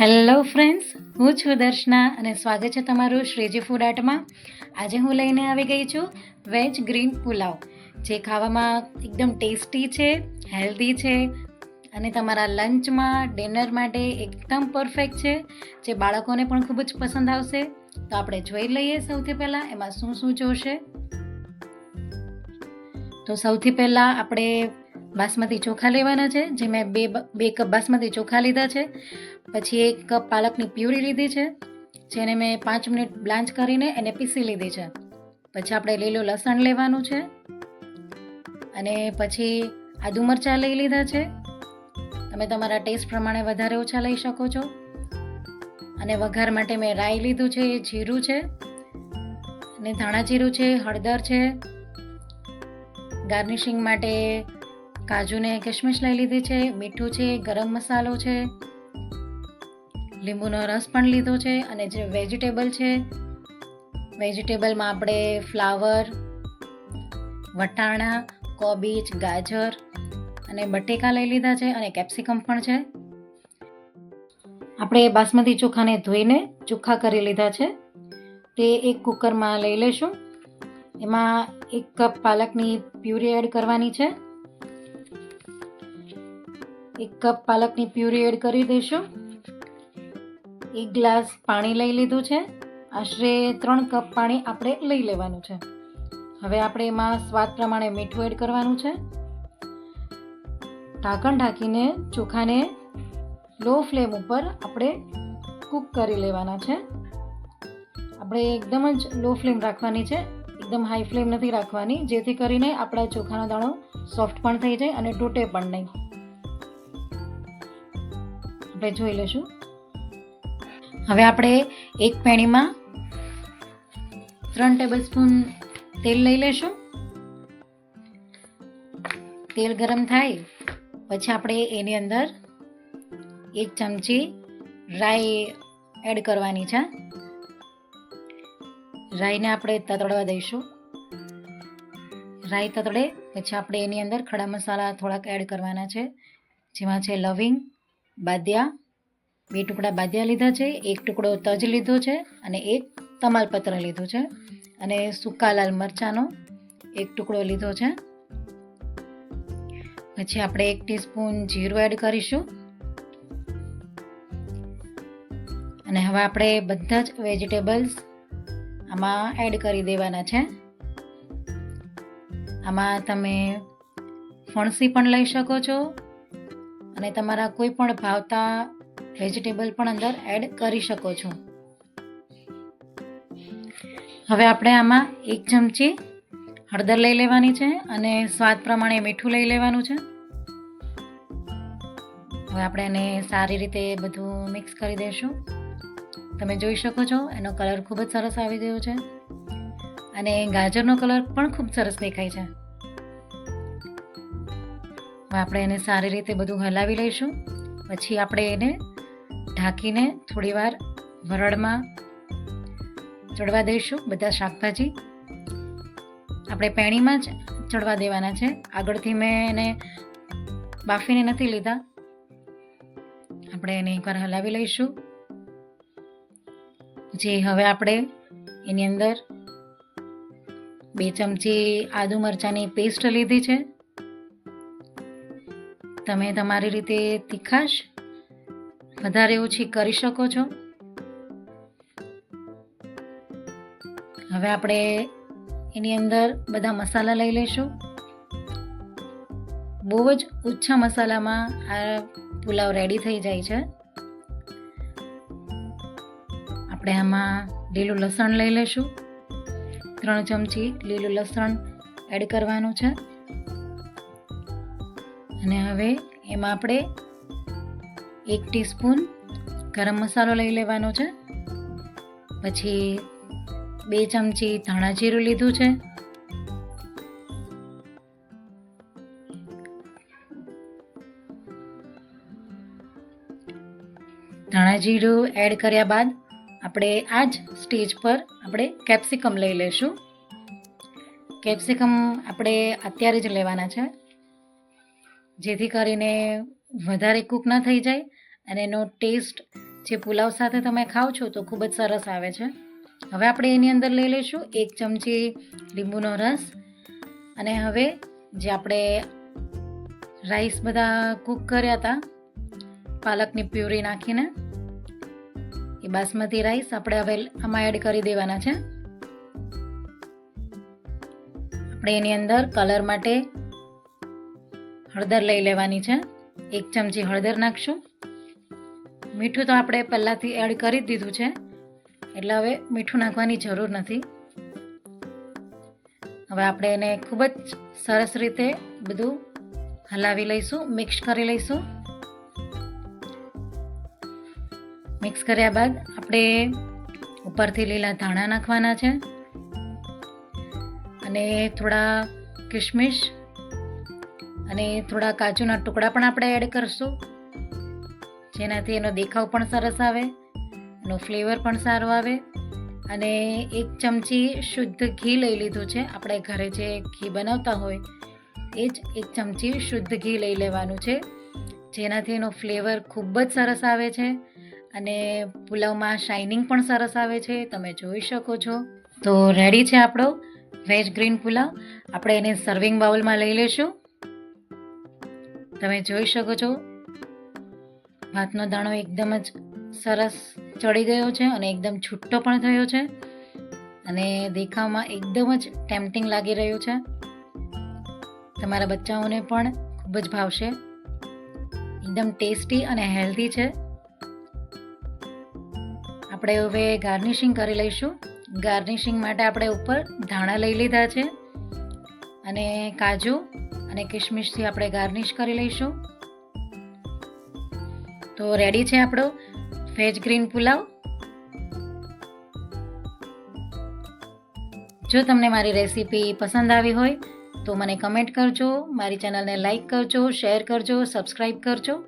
Hello friends, હું છું દર્શના અને સ્વાગત છે તમારું શ્રીજી ફૂડ આર્ટમાં. આજે હું લઈને આવી ગઈ છું વેજ ગ્રીન પુલાવ, જે ખાવામાં એકદમ ટેસ્ટી છે, હેલ્ધી છે અને તમારા લંચમાં, ડિનર માટે એકદમ પરફેક્ટ છે, જે બાળકોને પણ ખૂબ જ પસંદ આવશે. તો આપણે જોઈ લઈએ સૌથી પહેલાં એમાં શું શું જોશે. તો સૌથી પહેલાં આપણે બાસમતી ચોખા લેવાના છે, જે મેં બે બે કપ બાસમતી ચોખા લીધા છે. પછી એક કપ પાલકની પ્યુરી લીધી છે, જેને મેં પાંચ મિનિટ બ્લાન્ચ કરીને એને પીસી લીધી છે. પછી આપણે લીલું લસણ લેવાનું છે. અને પછી આદુ મરચાં લઈ લીધા છે. તમે તમારા ટેસ્ટ પ્રમાણે વધારે ઓછા લઈ શકો છો. અને વઘાર માટે મેં રાઈ લીધું છે, એ જીરું છે. અને ધાણા જીરું છે, હળદર છે. ગાર્નિશિંગ માટે કાજુને કિશમિશ લઈ લીધી છે, મીઠું છે, ગરમ મસાલો છે. લીંબુનો રસ પણ લીધો છે અને જે વેજીટેબલ છે, વેજીટેબલમાં આપણે ફ્લાવર, વટાણા, કોબીજ, ગાજર અને બટેકા લઈ લીધા છે અને કેપ્સિકમ પણ છે. આપણે બાસમતી ચોખાને ધોઈને ચોખ્ખા કરી લીધા છે. તે એક કુકરમાં લઈ લઈશું એમાં એક કપ પાલકની પ્યુરી એડ કરવાની છે. એક કપ પાલકની પ્યુરી એડ કરી દઈશું. એક ગ્લાસ પાણી લઈ લીધું છે. આશરે ત્રણ કપ પાણી આપણે લઈ લેવાનું છે. હવે આપણે એમાં સ્વાદ પ્રમાણે મીઠું એડ કરવાનું છે. ઢાંકણ ઢાંકીને ચોખાને લો ફ્લેમ ઉપર આપણે કૂક કરી લેવાના છે. આપણે એકદમ જ લો ફ્લેમ રાખવાની છે. એકદમ હાઈ ફ્લેમ નથી રાખવાની. જેથી કરીને આપણા ચોખાનો દાણો સોફ્ટ પણ થઈ જાય અને તૂટે પણ નહીં. આપણે જોઈ લઈશું. હવે આપણે એક પેણીમાં ત્રણ ટેબલ સ્પૂન તેલ લઈ લેશું તેલ ગરમ થાય, પછી આપણે એની અંદર એક ચમચી રાઈ એડ કરવાની છે. રાઈને આપણે તતડવા દઈશું. રાઈ તતડે, પછી આપણે એની અંદર ખડા મસાલા થોડાક એડ કરવાના છે, જેમાં છે લવિંગ બાદિયા. બે ટુકડા બાદિયા લીધા છે, એક ટુકડો તજ લીધો છે અને એક તમાલપત્ર લીધું છે. અને સૂકા લાલ મરચાંનો એક ટુકડો લીધો છે. પછી આપણે એક ટીસ્પૂન જીરું એડ કરીશું. અને હવે આપણે બધા જ વેજીટેબલ્સ આમાં એડ કરી દેવાના છે. આમાં તમે ફણસી પણ લઈ શકો છો. અને તમારા કોઈ પણ ભાવતા વેજીટેબલ પણ અંદર એડ કરી શકો છો. હવે આપણે આમાં એક ચમચી હળદર લઈ લેવાની છે અને સ્વાદ પ્રમાણે મીઠું લઈ લેવાનું છે. હવે આપણે એને સારી રીતે બધું મિક્સ કરી દઈશું. તમે જોઈ શકો છો એનો કલર ખૂબ જ સરસ આવી ગયો છે. અને ગાજરનો કલર પણ ખૂબ સરસ દેખાય છે. હવે આપણે એને સારી રીતે બધું હલાવી લઈશું. પછી આપણે એને ઢાંકીને થોડીવાર વરડમાં ચડવા દઈશું બધા શાકભાજી. આપણે પેણીમાં જ ચડવા દેવાના છે. આગળથી મેં એને બાફીને નથી લીધા. આપણે એને એકવાર હલાવી લઈશું. પછી હવે આપણે એની અંદર બે ચમચી આદુ મરચાંની પેસ્ટ લીધી છે. તમે તમારી રીતે તીખાશ વધારે ઓછી કરી શકો છો. હવે આપણે એની અંદર બધા મસાલા લઈ લઈશું. બહુ જ ઓછા મસાલામાં આ પુલાવ રેડી થઈ જાય છે. આપણે આમાં લીલું લસણ લઈ લઈશું. ત્રણ ચમચી લીલું લસણ એડ કરવાનું છે. અને હવે એમાં આપણે એક ટીસ્પૂન ગરમ મસાલો લઈ લેવાનો છે. પછી બે ચમચી ધાણા જીરું લીધું છે. ધાણા જીરું એડ કર્યા બાદ આપણે આ જ સ્ટેજ પર આપણે કેપ્સિકમ લઈ લઈશું કેપ્સિકમ આપણે અત્યારે જ લેવાના છે. જેથી કરીને વધારે કૂક ના થઈ જાય અને એનો ટેસ્ટ જે પુલાવ સાથે તમે ખાઓ છો તો ખૂબ જ સરસ આવે છે. હવે આપણે એની અંદર લઈ લઈશું એક ચમચી લીંબુનો રસ અને હવે જે આપણે રાઈસ બધા કૂક કર્યા હતા, પાલકની પ્યુરી નાખીને, એ બાસમતી રાઈસ આપણે હવે આમાં એડ કરી દેવાના છે. આપણે એની અંદર કલર માટે હળદર લઈ લેવાની છે. એક ચમચી હળદર નાખશું. મીઠું તો આપણે પહેલાંથી એડ કરી દીધું છે. એટલે હવે મીઠું નાખવાની જરૂર નથી. હવે આપણે એને ખૂબ જ સરસ રીતે બધું હલાવી લઈશું, મિક્સ કરી લઈશું. મિક્સ કર્યા બાદ આપણે ઉપરથી લીલા ધાણા નાખવાના છે. અને થોડા કિશમિશ અને થોડા કાજુના ટુકડા પણ આપણે એડ કરશું. જેનાથી એનો દેખાવ પણ સરસ આવે, એનો ફ્લેવર પણ સારો આવે. અને એક ચમચી શુદ્ધ ઘી લઈ લીધું છે. આપણે ઘરે જે ઘી બનાવતા હોય, એ જ એક ચમચી શુદ્ધ ઘી લઈ લેવાનું છે. જેનાથી એનો ફ્લેવર ખૂબ જ સરસ આવે છે. અને પુલાવમાં શાઇનિંગ પણ સરસ આવે છે. તમે જોઈ શકો છો. તો રેડી છે આપણો વેજ ગ્રીન પુલાવ. આપણે એને સર્વિંગ બાઉલમાં લઈ લઈશું તમે જોઈ શકો છો. ભાતનો દાણો એકદમ જ સરસ ચડી ગયો છે અને એકદમ છૂટો પણ થયો છે. અને દેખાવમાં એકદમ જ ટેમ્પટિંગ લાગી રહ્યું છે. તમારા બચ્ચાઓને પણ ખૂબ જ ભાવશે. એકદમ ટેસ્ટી અને હેલ્ધી છે. આપણે હવે ગાર્નિશિંગ કરી લઈશું. ગાર્નિશિંગ માટે આપણે ઉપર ધાણા લઈ લીધા છે. અને કાજુ અને કિશમિશથી આપણે ગાર્નિશ કરી લઈશું. તો રેડી છે આપણો વેજ ગ્રીન પુલાવ? જો તમને મારી રેસીપી પસંદ આવી હોય, તો મને કમેન્ટ કરજો, મારી ચેનલને લાઈક કરજો શેર કરજો સબસ્ક્રાઈબ કરજો.